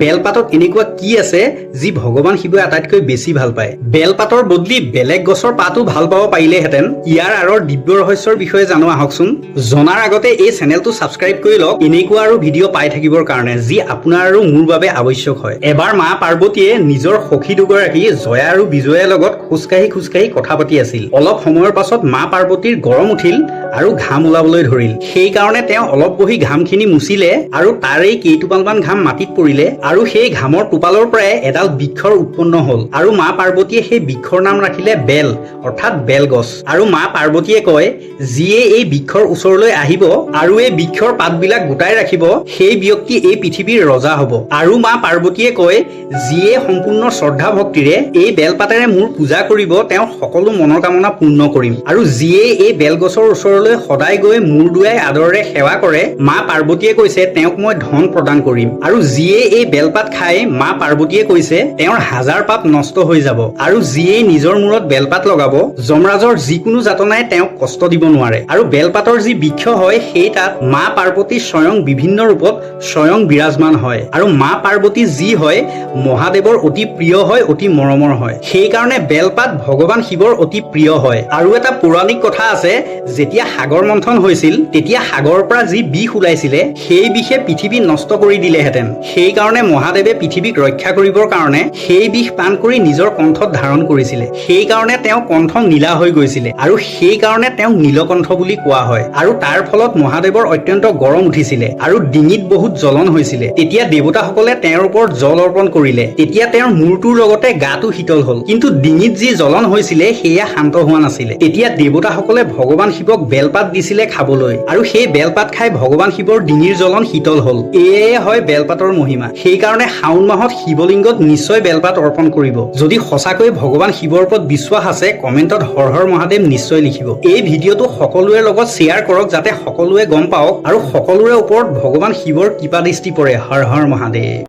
বেলপাতত এনেকুৱা কি আছে যি ভগৱান শিৱই আটাইতকৈ বেছি ভালো পায়? বেলপাতৰ বদলি বেলেগ গছৰ পাতো ভালো পাব পাৰিলেহেঁতেন। ইয়াৰ আঁৰৰ দিব্য ৰহস্যৰ বিষয়ে জানো আহকচোন। জনাৰ আগতে এই চেনেলটো ছাবস্ক্ৰাইব কৰি লওক। এনেকুৱা আৰু ভিডিঅ' পাই থাকিবৰ কাৰণে, যি আপোনাৰ আৰু মোৰ বাবে আৱশ্যক হয়। এবাৰ মা পাৰ্বতীয়ে নিজৰ সখী দুগৰাকী জয়া আৰু বিজয়াৰ লগত খোজকাঢ়ি খোজকাঢ়ি কথা পাতি আছিল। অলপ সময়ৰ পাছত মা পাৰ্বতীৰ গৰম উঠিল আৰু ঘাম ওলাবলৈ ধৰিল। সেইকাৰণে তেওঁ অলপ বহি ঘামখিনি মুচিলে আৰু তাৰেই কেইটোপালমান ঘাম মাটিত পৰিলে আৰু সেই ঘামৰ টোপালৰ পৰাই এডাল বৃক্ষৰ উৎপন্ন হ'ল। আৰু মা পাৰ্বতীয়ে সেই বৃক্ষৰ নাম ৰাখিলে বেল, অৰ্থাৎ বেলগছ আৰু মা পাৰ্বতীয়ে কয়, যিয়ে এই বৃক্ষৰ ওচৰলৈ আহিব আৰু এই বৃক্ষৰ পাতবিলাক গোটাই ৰাখিব, সেই ব্যক্তি এই পৃথিৱীৰ ৰজা হ'ব। আৰু মা পাৰ্বতীয়ে কয়, যিয়ে সম্পূৰ্ণ শ্ৰদ্ধা ভক্তিৰে এই বেলপাতেৰে মোৰ পূজা কৰিব, তেওঁৰ সকলো মনৰ কামনা পূৰ্ণ কৰিম। আৰু যিয়ে এই বেলগছৰ ওচৰলৈ সদায় গৈ মূৰ দুৱাই আদৰেৰে সেৱা কৰে, মা পাৰ্বতীয়ে কৈছে, তেওঁক মই ধন প্ৰদান কৰিম। আৰু যিয়ে এই বেলপাত খাই মা পাৰ্বতীয়ে কৈছে, তেওঁৰ হাজাৰ পাপ নষ্ট হৈ যাব। আৰু যিয়ে নিজৰ মূৰত বেলপাত লগাব, যমৰাজৰ যিকোনো যাতনাই তেওঁক কষ্ট দিব নোৱাৰে। আৰু বেলপাতৰ যি বৃক্ষ হয়, সেই তাত মা পাৰ্বতী স্বয়ং বিভিন্ন ৰূপত স্বয়ং বিৰাজমান হয়। আৰু মা পাৰ্বতী যি হয়, মহাদেৱৰ অতি প্ৰিয় হয়, অতি মৰমৰ হয়। সেইকাৰণে বেলপাত ভগৱান শিৱৰ অতি প্ৰিয় হয় আৰু এটা পৌৰাণিক কথা আছে যেতিয়া সাগৰ মন্থন হৈছিল তেতিয়া সাগৰৰ পৰা যি বিষ ওলাইছিলে সেই বিষে পৃথিৱী নষ্ট কৰি দিলেহেঁতেন সেইকাৰণে মহাদেৱে পৃথিৱীক ৰক্ষা কৰিবৰ কাৰণে সেই বিষ পান কৰি নিজৰ কণ্ঠত ধাৰণ কৰিছিলে সেইকাৰণে তেওঁ কণ্ঠ নীলা হৈ গৈছিলে আৰু সেইকাৰণে তেওঁক নীলকণ্ঠ বুলি কোৱা হয় আৰু তাৰ ফলত মহাদেৱৰ অত্যন্ত গৰম উঠিছিলে আৰু ডিঙিত বহুত জ্বলন হৈছিলে তেতিয়া দেৱতাসকলে তেওঁৰ ওপৰত জল অৰ্পণ কৰিলে তেতিয়া তেওঁৰ মূৰটোৰ লগতে গাটো শীতল হ'ল কিন্তু ডিঙিত যি জ্বলন হৈছিলে সেয়া শান্ত হোৱা নাছিলে। তেতিয়া দেৱতাসকলে ভগৱান শিৱক বেলপাত দিছিলে খাবলৈ আৰু সেই বেলপাত খাই ভগৱান শিৱৰ ডিঙিৰ জ্বলন শীতল হ'ল। এয়ে হয় বেলপাতৰ মহিমা। সেইকাৰণে শাওণ মাহত শিৱলিংগত নিশ্চয় বেলপাত অৰ্পণ কৰিব। যদি সঁচাকৈ ভগৱান শিৱৰ ওপৰত বিশ্বাস আছে কমেণ্টত হৰ হৰ মহাদেৱ নিশ্চয় লিখিব। এই ভিডিঅ'টো সকলোৰে লগত শ্বেয়াৰ কৰক যাতে সকলোৱে গম পাওক আৰু সকলোৰে ওপৰত ভগৱান শিৱৰ কৃপা দৃষ্টি পৰে। হৰ হৰ মহাদেৱ।